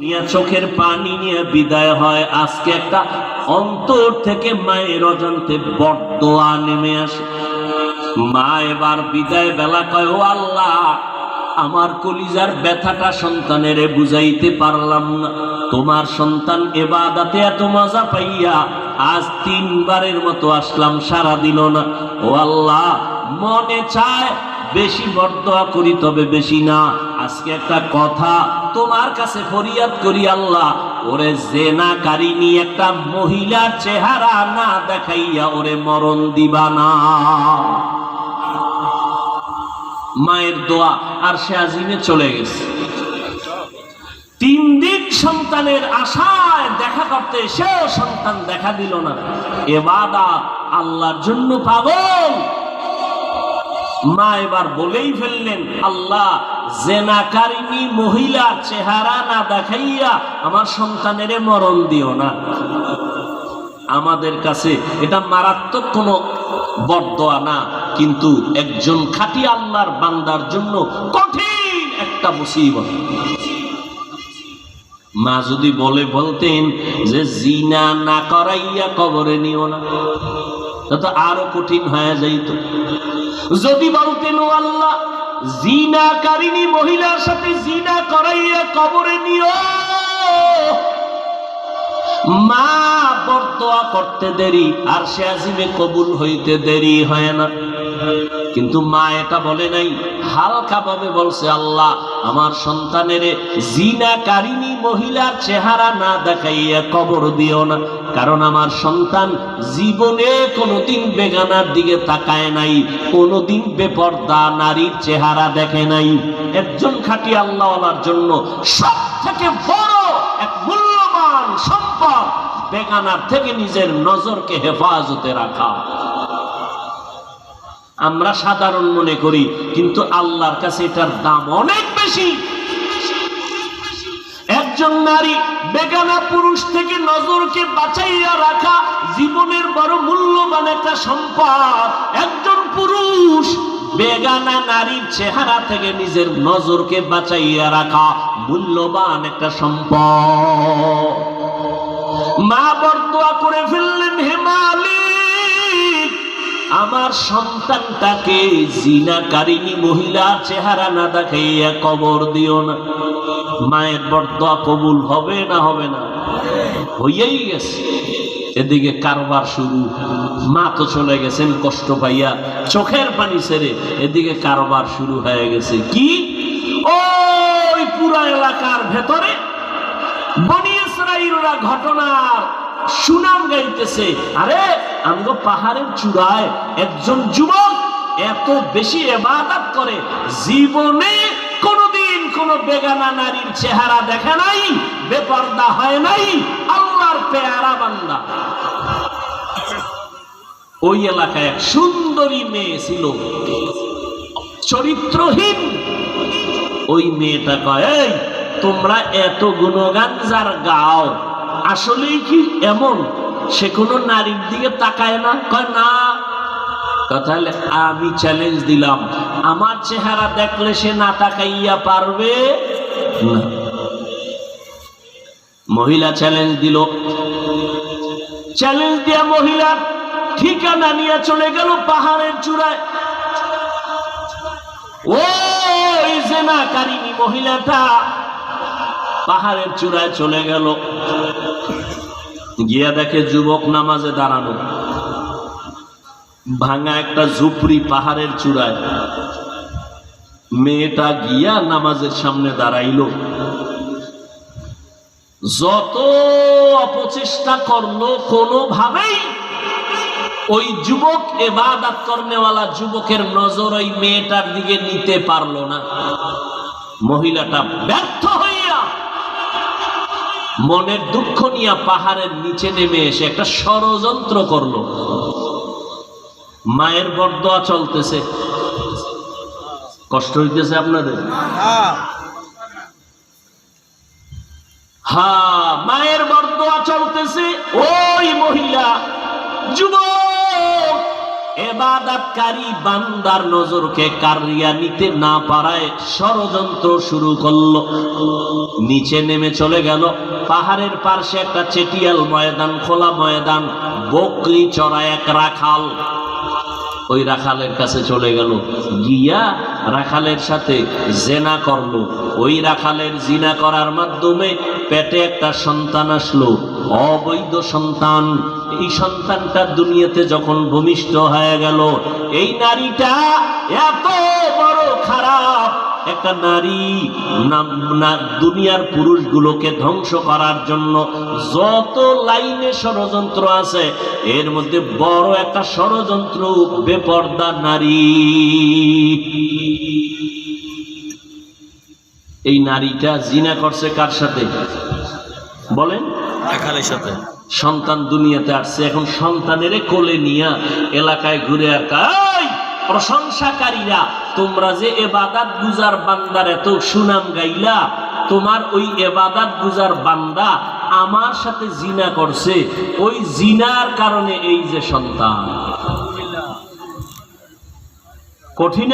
নিয়ে চোখের পানি নিয়ে বিদায় হয়। আজকে একটা অন্তর থেকে মায়ের অজান্তে বরদোয়া নেমে আসে। মা এবার বিদায় বেলা কয়, ও আল্লাহ, আমার কলিজার ব্যথাটা সন্তানের বুঝাইতে পারলাম না। তোমার সন্তান এবাদাতে এত মজা পাইয়া আজ তিনবারের মতো আসলাম সারা দিল না। ও আল্লাহ, মনে চায় বেশি বরদোয়া করি, তবে বেশি না। আজকে একটা কথা তোমার কাছে ফরিয়াদ করি আল্লাহ। ওরে জেনা কারিনি একটা মহিলার চেহারা না দেখাইয়া ওরে মরণ দিবা না। মায়ের দোয়া, আর সে আজিমে চলে গেছে। তিন দিন সন্তানের আশায় দেখা করতে সেও সন্তান দেখা দিল না। এবাদা আল্লাহর জন্য পাগল। মা এবার বলেই ফেললেন, আল্লাহ জেনাকারিনী মহিলার চেহারা না দেখাইয়া আমার সন্তানের মরণ দিও না। আমাদের কাছে এটা মারাত্মক কোনো বরদোয়া না, কিন্তু একজন খাটি আল্লাহর বান্দার জন্য কঠিন একটা মুসিবত। মা যদি বলে বলতেন যে জিনা না করাইয়া কবরে নিও না তা তো আরও কঠিন হয়ে যাইত। যদি বলতেন ও আল্লাহ জিনাকারিনী মহিলার সাথে জিনা করাইয়া কবরে নিও। মা বরদোয়া করতে দেরি, আর সে আজিমে কবুল হইতে দেরি হয় না। কিন্তু মা এটা বলে নাই, হালকা ভাবে বলছে, আল্লাহ, আমার সন্তানের জিনা জিনাকারিনী মহিলার চেহারা না দেখাইয়া কবর দিও না। কারণ আমার সন্তান জীবনে কোনোদিন বেগানার দিকে তাকায় নাই, কোনোদিন বেপর্দা নারীর চেহারা দেখে নাই। একজন খাঁটি আল্লাহওয়ালার জন্য সব থেকে বড় এক মূল্যবান সম্পদ বেগানার থেকে নিজের নজরকে হেফাজতে রাখা। আমরা সাধারণ মনে করি, কিন্তু আল্লাহর কাছে এটার দাম অনেক বেশি। একজন নারী বেগানা পুরুষ থেকে নজরকে বাঁচাইয়া রাখা জীবনের বড় মূল্যবান একটা সম্পদ। একজন পুরুষ বেগানা নারীর চেহারা থেকে নিজের নজরকে বাঁচাইয়া রাখা মূল্যবান একটা সম্পদ। মা বরদোয়া করে ফেললেন হেমালিক আমার সন্তানটাকে জিনাকারিনী মহিলার চেহারা না দেখাইয়া কবর দিও না। মায়ের বরদোয়া কবুল হবে না হবে না? হইয়াই গেছে। এদিকে কারবার শুরু। মা তো চলে গেছেন কষ্ট পাইয়া চোখের পানি ছেড়ে এদিকে কারবার শুরু হয়ে গেছে। কি? ওই পুরা এলাকার ভেতরে বনি ইসরাইলরা ঘটনার সুনাম গাইতেছে। আরে, আমগো পাহাড়ের চূড়ায় একজন যুবক এত বেশি এবাদত করে, জীবনে কোন বেগানা নারীর চেহারা দেখে নাই, বেপর্দা হয় নাই, আল্লাহর পেয়ারা বান্দা। ওই এলাকায় এক সুন্দরী মেয়ে ছিল, চরিত্রহীন। ওই মেয়েটা কয় তোমরা এত গুণগান যার গাও, আসলেই কি এমন? সে কোনো নারীর দিকে তাকায় না? কয়, না। তাহলে আমি চ্যালেঞ্জ দিলাম। আমার চেহারা দেখলে সে না তাকাইয়া পারবে? মহিলা চ্যালেঞ্জ দিল। চ্যালেঞ্জ দিয়া মহিলা ঠিকানা নিয়ে চলে গেল পাহাড়ের চূড়ায়। ওই জেনাকারিনী মহিলাটা পাহাড়ের চূড়ায় চলে গেল। গিয়া দেখে যুবক নামাজে দাঁড়ানো। ভাঙা একটা ঝুপড়ি পাহাড়ের চূড়ায়। মেয়েটা গিয়া নামাজের সামনে দাঁড়াইল। যত অপচেষ্টা করল, কোনোভাবেই ওই যুবক এবাদাত কর্মেওয়ালা যুবকের নজর ওই মেয়েটার দিকে নিতে পারল না। মহিলাটা ব্যর্থ হইয়া মনের দুঃখ নিয়ে পাহাড়ের নিচে নেমে এসে একটা ষড়যন্ত্র করল। মায়ের বরদোয়া চলতেছে। কষ্ট হইতেছে আপনাদের? হ্যাঁ মায়ের বরদোয়া চলতেছে ওই মহিলা যুবক এবাদাতকারী বান্দার নজরকে কারিয়া নিতে না পারায় ষড়যন্ত্র শুরু করল। নিচে নেমে চলে গেল। পাহাড়ের পার্শ্বে একটা চেটিয়াল ময়দান খোলা ময়দান বকরি চড়ায় এক রাখাল। ওই রাখালের কাছে চলে গেল। গিয়া রাখালের সাথে জেনা করল। ওই রাখালের জিনা করার মাধ্যমে পেটে একটা সন্তান আসলো। অবৈধ সন্তান। এই সন্তানটা দুনিয়াতে যখন ভূমিষ্ঠ হয়ে গেল, এই নারীটা এত বড় খারাপ একটা নারী দুনিয়ার পুরুষগুলোকে ধ্বংস করার জন্য যত লাইনে ষড়যন্ত্র আছে এর মধ্যে বড় একটা ষড়যন্ত্র বেপর্দা নারী। এই নারীটা জিনা করছে কার সাথে? বলেন। রাখালের সাথে। সন্তান দুনিয়াতে আসছে এখন সন্তানের কোলে নিয়া এলাকায় ঘুরে "এই, প্রশংসাকারীরা তোমরা যে এবাদাত গুজার বান্দার এত সুনাম গাইলা, তোমার ওই এবাদাত গুজার বান্দা আমার সাথে জিনা করছে। ওই জিনার কারণে এই যে সন্তান। কঠিন